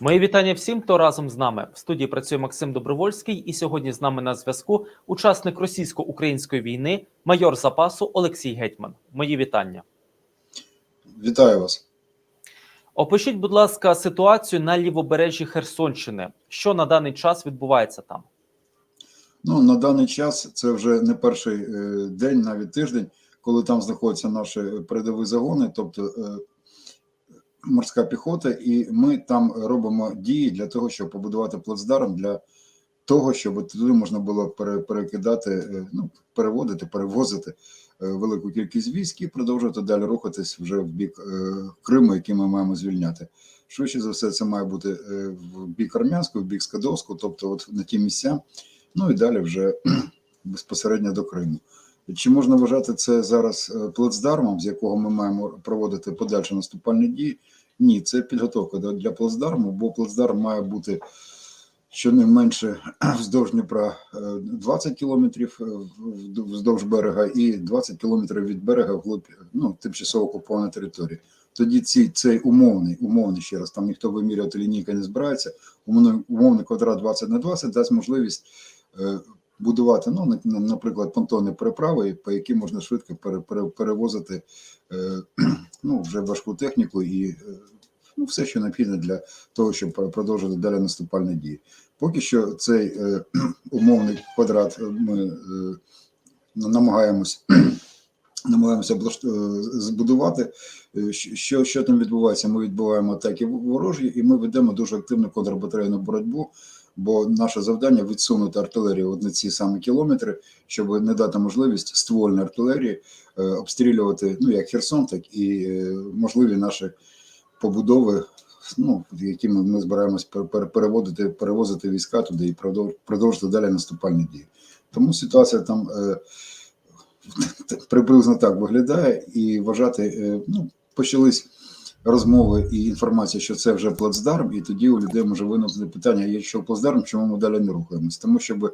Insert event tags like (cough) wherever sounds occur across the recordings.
Мої вітання всім, хто разом з нами. В студії працює Максим Добровольський, і сьогодні з нами на зв'язку учасник російсько-української війни, майор запасу Олексій Гетьман. Мої вітання. Вітаю вас. Опишіть, будь ласка, ситуацію на лівобережжі Херсонщини. Що на даний час відбувається там? Ну на даний час це вже не перший е, день, навіть тиждень, коли там знаходяться наші передові загони, тобто е, морська піхота, і ми там робимо дії для того, щоб побудувати плацдарм для того, щоб туди можна було перекидати, е, ну переводити, перевозити е, велику кількість військ і продовжувати далі рухатись вже в бік е, Криму, який ми маємо звільняти. Швидше за все, це має бути в бік Армянську, в бік Скадовську, тобто от на ті місця. Ну і далі вже (clears throat) безпосередньо до Криму. Чи можна вважати це зараз плацдармом, з якого ми маємо проводити подальші наступальні дії? Ні, це підготовка для плацдарму, бо плацдарм має бути щонайменше (clears throat) вздовж Дніпра е, 20 кілометрів е, вздовж берега і 20 кілометрів від берега вглиб ну, тимчасово окупована територія. Тоді ці, цей умовний, умовний ще раз, там ніхто вимірювати лінійка не збирається, умовний, умовний квадрат 20 на 20 дасть можливість е, будувати, ну, на- на- наприклад, понтонні переправи, по які можна швидко пере, пере, перевозити е, (clears throat) ну, вже важку техніку і е, ну, все, що необхідне для того, щоб продовжити далі наступальні дії. Поки що цей е, (clears throat) умовний квадрат ми намагаємось. (clears throat) Намагаємося збудувати. Що, що там відбувається? Ми відбуваємо атаки ворожі, і ми ведемо дуже активну контрбатарейну боротьбу. Бо наше завдання відсунути артилерію от на ці самі кілометри, щоб не дати можливість ствольної артилерії е, обстрілювати ну як Херсон, так і е, можливі наші побудови, ну які ми, збираємось пер- пер- переводити, перевозити війська туди і продовж- продовжити далі наступальні дії. Тому ситуація там е, (laughs) приблизно так виглядає, і вважати, ну почались розмови і інформація, що це вже плацдарм, і тоді у людей може виникнути питання: якщо плацдарм, чому ми далі не рухаємось? Тому що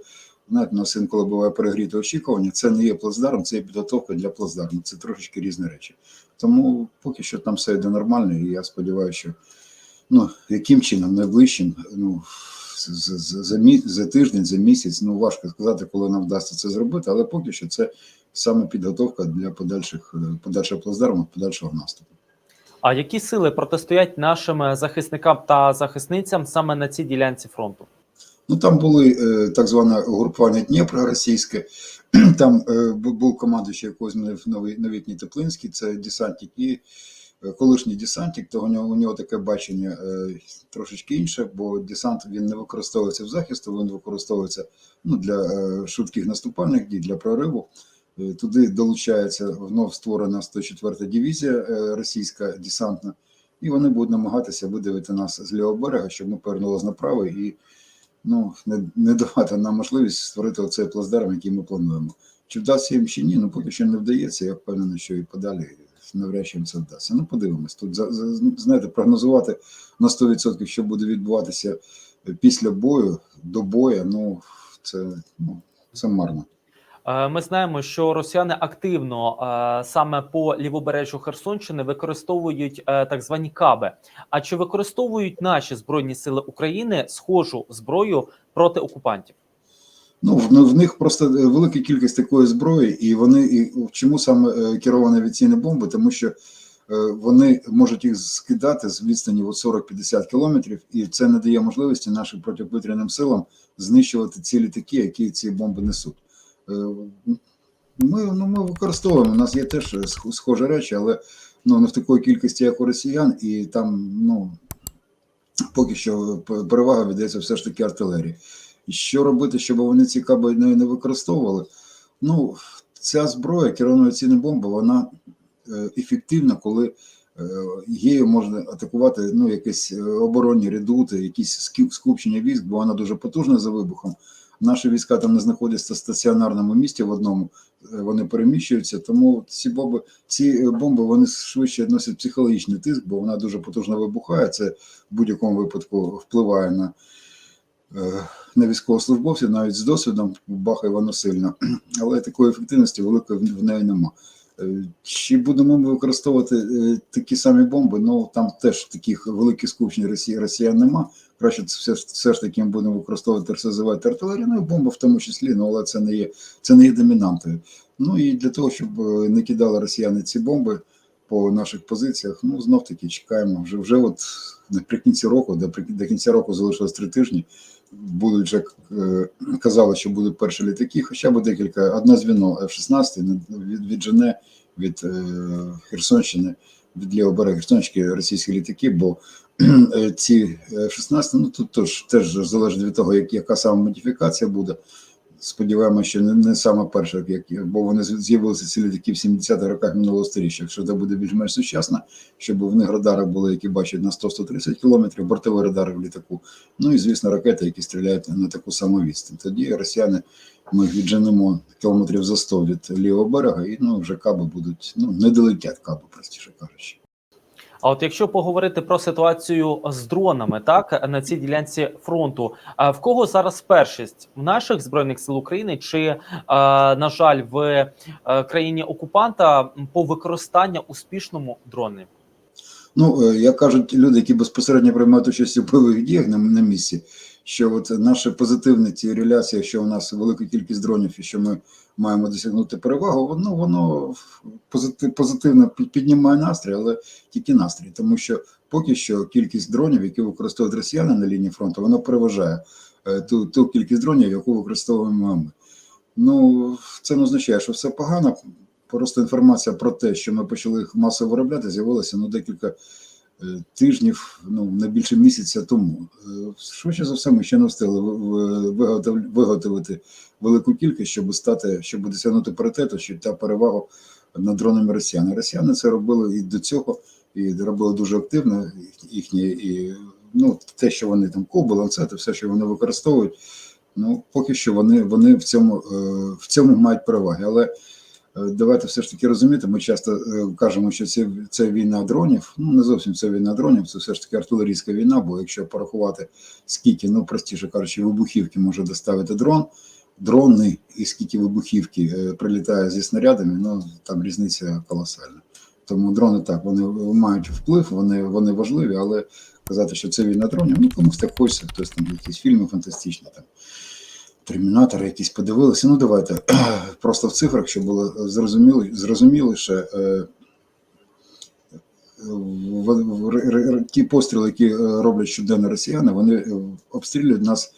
знаєте, у нас інколи буває перегріте очікування. Це не є плацдарм, це є підготовка для плацдарму. Це трошечки різні речі. Тому поки що там все йде нормально, і я сподіваюся, що ну яким чином найближчим, ну за мі за тиждень, за місяць, ну важко сказати, коли нам вдасться це зробити, але поки що це саме підготовка для подальших подальшого плацдарму, подальшого наступу. А які сили протистоять нашим захисникам та захисницям саме на цій ділянці фронту? Ну там були е, так зване угрупування Дніпра російське. (clears throat) Там е, був командуючий якогось мене в новий новітній Теплинський, це десантник і е, колишній десантник, то у нього у нього таке бачення е, трошечки інше, бо десант він не використовується в захисту, він використовується ну, для е, швидких наступальних дій, для прориву. Е, Туди долучається вновь створена 104-та дивізія е, російська десантна, і вони будуть намагатися видавити нас з лівого берега, щоб ми повернулися на правий і ну, не, не давати нам можливість створити оцей плацдарм, який ми плануємо. Чи вдасться їм чи ні, ну поки що не вдається. Я впевнений, що і подалі навряд чи їм це вдасться. Ну, подивимось. Тут знаєте, прогнозувати на 100%, що буде відбуватися після бою, до бою, ну це, ну, це марно. Е, Ми знаємо, що росіяни активно е, саме по лівобережжю Херсонщини використовують е, так звані каби. А чи використовують наші збройні сили України схожу зброю проти окупантів? Ну, в, ну, в них просто велика кількість такої зброї, і вони і чому саме керовані авіаційні бомби? Тому що вони можуть їх скидати з відстані от 40-50 кілометрів, і це не дає можливості нашим протиповітряним силам знищувати ці літаки, які ці бомби несуть. Е, Ми, ну, ми використовуємо. У нас є теж схожі речі, але ну, не в такої кількості, як у росіян, і там ну, поки що перевага віддається все ж таки артилерії. Що робити, щоб вони ці каби не, використовували? Ну, ця зброя, керована авіаційна бомба, вона е, ефективна, коли е, її можна атакувати ну, якісь е, оборонні редути, якісь скупчення військ, бо вона дуже потужна за вибухом. Наші війська там не знаходяться в стаціонарному місті в одному, е, вони переміщуються. Тому ці бомби, ці е, бомби вони швидше носять психологічний тиск, бо вона дуже потужно вибухає. Це в будь-якому випадку впливає на, е, на військовослужбовців, навіть з досвідом бахає воно сильно. (clears throat) Але такої ефективності великої в неї нема. Е, Чи будемо ми використовувати е, такі самі бомби? Ну там теж таких великих скупчень Росії Росіян нема. Краще все, все ж таки ми будемо використовувати та артилерію, ну в тому числі, ну але це не є це не є домінантою. Ну і для того, щоб е, не кидали росіяни ці бомби по наших позиціях, ну знов таки чекаємо. Вже вже от наприкінці року, до, до кінця року залишилось три тижні. Будуть вже е, казали, що будуть перші літаки, хоча б декілька, одне звіно F-16 від, від Жене, від е, Херсонщини, від лівого берега Херсонщини російські літаки, бо е, ці F-16, ну тут теж, теж залежить від того, як, яка саме модифікація буде. Сподіваємося, що не, не саме перша, як, бо вони з'явилися ці літаки в 70-х роках минулого сторіччя. Якщо це буде більш-менш сучасно, щоб в них радари були, які бачать на 100-130 кілометрів, бортові радари в літаку. Ну і звісно, ракети, які стріляють на таку саму відстань. Тоді росіяни ми відженемо кілометрів за 100 від лівого берега, і ну вже каби будуть ну не долетять каби, простіше кажучи. А от якщо поговорити про ситуацію з дронами, так на цій ділянці фронту, а в кого зараз першість в наших збройних сил України, чи на жаль, в е, країні окупанта по використанню успішному дрони? Ну, е, як кажуть люди, які безпосередньо приймають участь у бойових діях на, на місці, що от наші позитивні ці реляції, що у нас велика кількість дронів і що ми маємо досягнути перевагу, воно воно позитивно піднімає настрій, але тільки настрій, тому що поки що кількість дронів, які використовують росіяни на лінії фронту, вона переважає е, ту, ту кількість дронів, яку використовуємо ми. Ну, це не означає, що все погано. Просто інформація про те, що ми почали їх масово виробляти, з'явилася ну декілька тижнів, ну не більше місяця тому. Е, Швидше за все, ми ще не встигли ви- ви- виготовити велику кількість, щоб стати, щоб досягнути паритету, що та перевага над дронами росіян. Росіяни це робили і до цього, і робили дуже активно їхні і ну те, що вони там кобили, це все, що вони використовують. Ну поки що вони, вони в цьому е, в цьому мають переваги, але. Е, Давайте все ж таки розуміти. Ми часто е, кажемо, що це, це війна дронів. Ну не зовсім це війна дронів, це все ж таки артилерійська війна. Бо якщо порахувати, скільки, ну простіше кажучи, вибухівки може доставити дрон, дрони і скільки вибухівки е, прилітає зі снарядами, ну там різниця колосальна. Тому дрони так вони мають вплив, вони, вони важливі, але казати, що це війна дронів, ну комусь так хочеться, хтось там якісь фільми фантастичні там. Термінатори якісь подивилися. Ну давайте (clears throat) просто в цифрах, щоб було зрозуміло, зрозуміліше. е, Ті постріли, які е, роблять щоденно росіяни, вони е, обстрілюють нас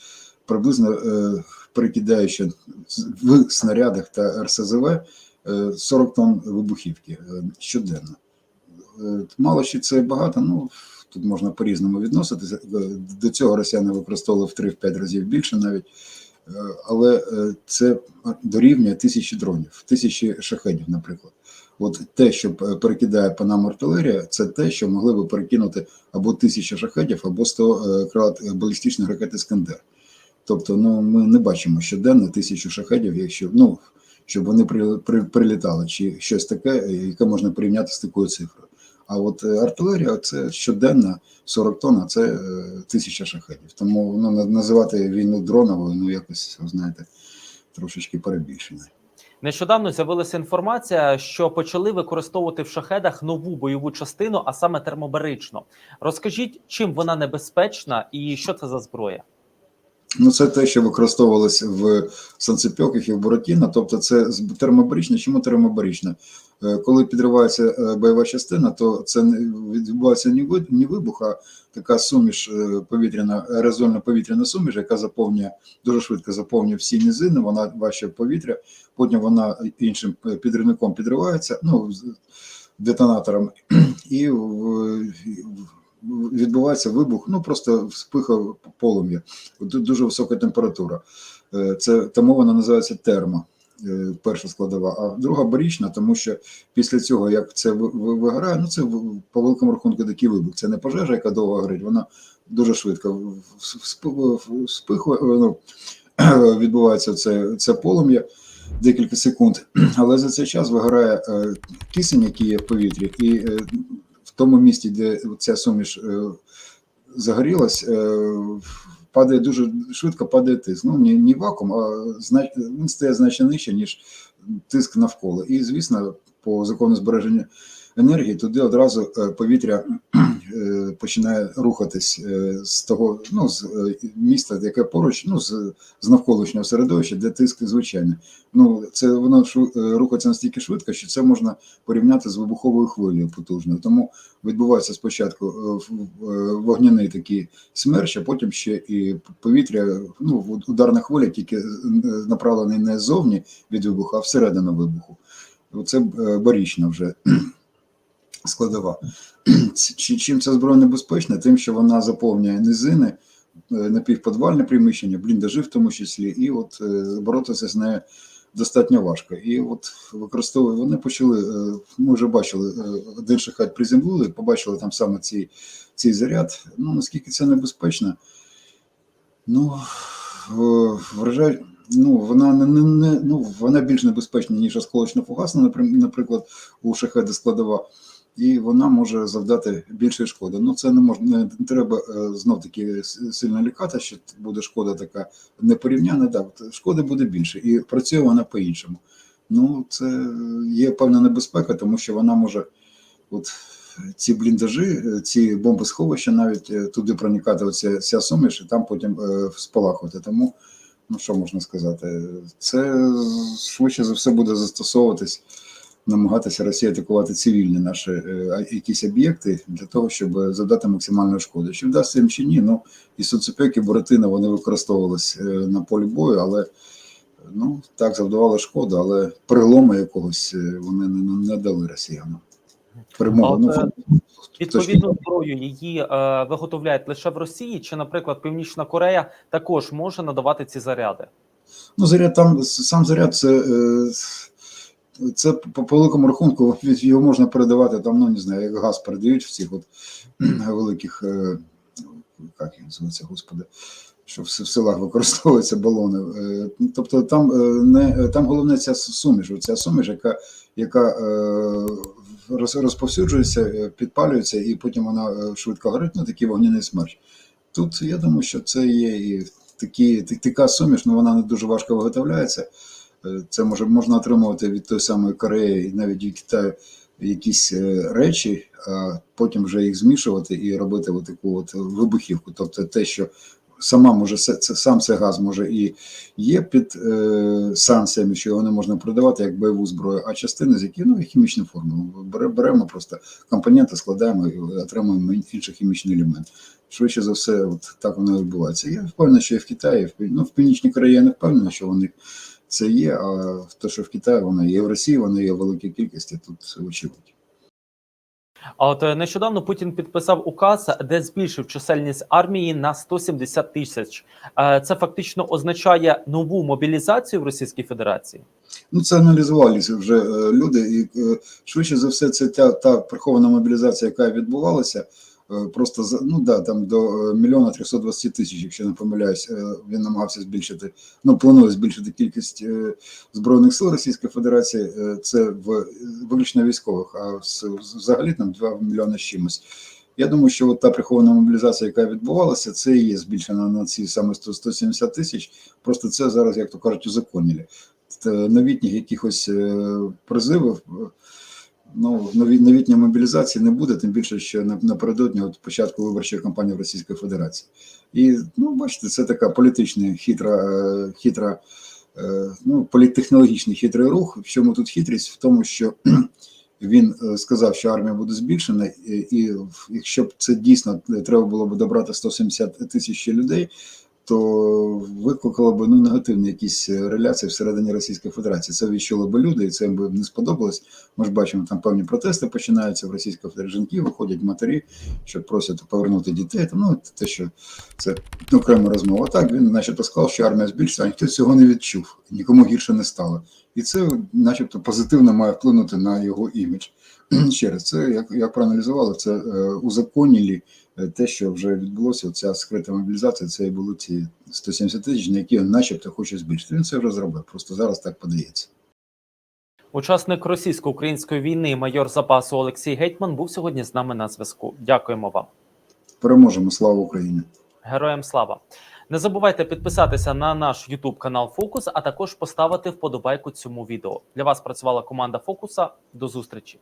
приблизно перекидаючи в снарядах та РСЗВ е, 40 тонн вибухівки щоденно. Мало чи це багато, ну тут можна по-різному відноситися. До цього росіяни використовували в 3-5 разів більше навіть. Е, але е, це дорівнює тисячі дронів, тисячі шахедів, наприклад. От те, що перекидає по нам артилерія, це те, що могли би перекинути або тисяча шахедів, або 100 е, крилат е, балістичних ракет Іскандер. Тобто, ну ми не бачимо щоденно тисячу шахедів, якщо ну щоб вони при, при, прилітали, чи щось таке, е, яке можна порівняти з такою цифрою. А от е, артилерія це щоденно 40 тонн, а це е, тисяча шахедів. Тому ну, на- називати війну дроновою, ну якось, знаєте, трошечки перебільшено. Нещодавно з'явилася інформація, що почали використовувати в шахедах нову бойову частину, а саме термобаричну. Розкажіть, чим вона небезпечна і що це за зброя? Ну, це те, що використовувалось в санцепьоках і в Буратіно, тобто це термобаричне. Чому термобаричне? Е, Коли підривається е, бойова частина, то це відбувається не вибух, а така суміш е, повітряна, аерозольна повітряна суміш, яка заповнює дуже швидко заповнює всі низини, вона важче повітря, потім вона іншим підривником підривається, ну детонатором, (clears throat) і відбувається вибух, ну просто вспиха полум'я, дуже висока температура. Е, Це тому вона називається термо. е, Перша складова, а друга барічна, тому що після цього, як це ви- ви- вигорає, ну це по великому рахунку такий вибух. Це не пожежа, яка довго горить, вона дуже швидко вспихує, ну, (clears throat) відбувається це, це полум'я декілька секунд, (clears throat) але за цей час вигорає е, кисень, який є в повітрі, і е, тому місці, де ця суміш е, загорілась, е, падає дуже швидко падає тиск. Ну не, не вакуум, а зна- він стає значно нижче, ніж тиск навколо. І звісно, по закону збереження енергії туди одразу е, повітря е, починає рухатись е, з того, ну з міста, яке поруч, ну з, навколишнього середовища, де тиск звичайний. Ну це воно е, рухається настільки швидко, що це можна порівняти з вибуховою хвилею потужною. Тому відбувається спочатку вогняний такий смерч, а потім ще і повітря, ну ударна хвиля, тільки направлений не ззовні від вибуху, а всередину вибуху. Це барічна вже складова. (clears throat) Чим ця зброя небезпечна? Тим, що вона заповнює низини, е, напівподвальне приміщення, бліндажі в тому числі, і от е, боротися з нею достатньо важко. І от використовують, вони почали, е, ми вже бачили, один шахет приземлили, побачили там саме цей, цей заряд. Ну, наскільки це небезпечно? Ну, в- вражає, ну, вона не, не, не ну, вона більш небезпечна, ніж осколочно фугасна, наприклад, у шахеда складова, і вона може завдати більше шкоди. Ну, це не можна, не, треба е, знов таки сильно лякати, що буде шкода така непорівняна, да, шкоди буде більше, і працює вона по-іншому. Ну, це є певна небезпека, тому що вона може, от ці бліндажі, е, ці бомбосховища, навіть е, туди проникати оця ця суміш, і там потім е, спалахувати. Тому, ну що можна сказати, це швидше за все буде застосовуватись, намагатися Росія атакувати цивільні наші е, якісь об'єкти для того, щоб завдати максимальної шкоди. Чи вдасться їм чи ні? Ну і соцепек, і Буратино вони використовувалися на полі бою, але ну так завдавали шкоду, але перелому якогось е, вони не, не дали росіянам. Перемога. Ну, Відповідну зброю її е, виготовляють лише в Росії, чи, наприклад, Північна Корея також може надавати ці заряди? Ну, заряд там сам заряд це, е, це по, великому рахунку (laughs) його можна передавати там, ну не знаю, як газ передають в цих от (clears throat) великих, е, як їх називається, господи, що в, селах використовуються балони. Е, Тобто там е, не там головне ця суміш, ця суміш, яка, яка роз- розповсюджується, підпалюється, і потім вона швидко горить, ну такий вогняний смерч. Тут я думаю, що це є і такі, така суміш, ну вона не дуже важко виготовляється. Е, Це може можна отримувати від тої самої Кореї навіть від Китаю якісь е, речі, а потім вже їх змішувати і робити от таку от вибухівку. Тобто те, що сама може це, це сам цей газ може і є під е, санкціями, що його не можна продавати як бойову зброю, а частини з яких ну, хімічні форми. Бере- Беремо просто компоненти, складаємо і отримуємо інший хімічний елемент. Швидше за все, от так воно відбувається. Я впевнений, що і в Китаї, ну, в Північній Кореї я не впевнений, що вони це є, а те, що в Китаї воно є, і в Росії воно є в великій кількості, тут очевидно. А от е, нещодавно Путін підписав указ, де збільшив чисельність армії на 170 тисяч. Е, Це фактично означає нову мобілізацію в Російській Федерації. Ну, це аналізувалися вже е, люди, і швидше за все, це та, та прихована мобілізація, яка відбувалася. Е, Просто ну да, там до е, мільйона 320 тисяч, якщо не помиляюсь, е, він намагався збільшити. Ну планує збільшити кількість збройних сил Російської Федерації. Це в виключно військових, а взагалі там 2 мільйони з чимось. Я думаю, що от та прихована мобілізація, яка відбувалася, це і є збільшена на ці саме 100 170 тисяч. Просто це зараз, як то кажуть, узаконілі. Т- новітніх якихось призивів, ну, нові, новітньої мобілізації не буде, тим більше, що на- напередодні от початку виборчої кампанії в Російської Федерації. І, ну, бачите, це така політична хитра, е, хитра е, ну, політтехнологічний хитрий рух. В чому тут хитрість? В тому, що (clears throat) він е, сказав, що армія буде збільшена, і, якщо б це дійсно треба було б добрати 170 тисяч людей, то викликало б ну, негативні якісь е, реляції всередині Російської Федерації. Це відчули б люди, і це їм би не сподобалось. Ми ж бачимо, там певні протести починаються в Російській Федерації. Жінки виходять матері, що просять повернути дітей. Там, ну, те, що це окрема розмова. Так він, начебто, сказав, що армія збільшиться, а ніхто цього не відчув, нікому гірше не стало. І це, начебто, позитивно має вплинути на його імідж. (clears throat) Ще раз, це як, як проаналізували, це е, узаконілі е, те, що вже відбулося, ця скрита мобілізація, це і були ці 170 тисяч, на які він начебто хоче збільшити. Він це вже зробив. Просто зараз так подається. Учасник російсько-української війни, майор запасу Олексій Гетьман, був сьогодні з нами на зв'язку. Дякуємо вам. Переможемо, слава Україні! Героям слава. Не забувайте підписатися на наш YouTube канал Фокус, а також поставити вподобайку цьому відео. Для вас працювала команда Фокуса. До зустрічі.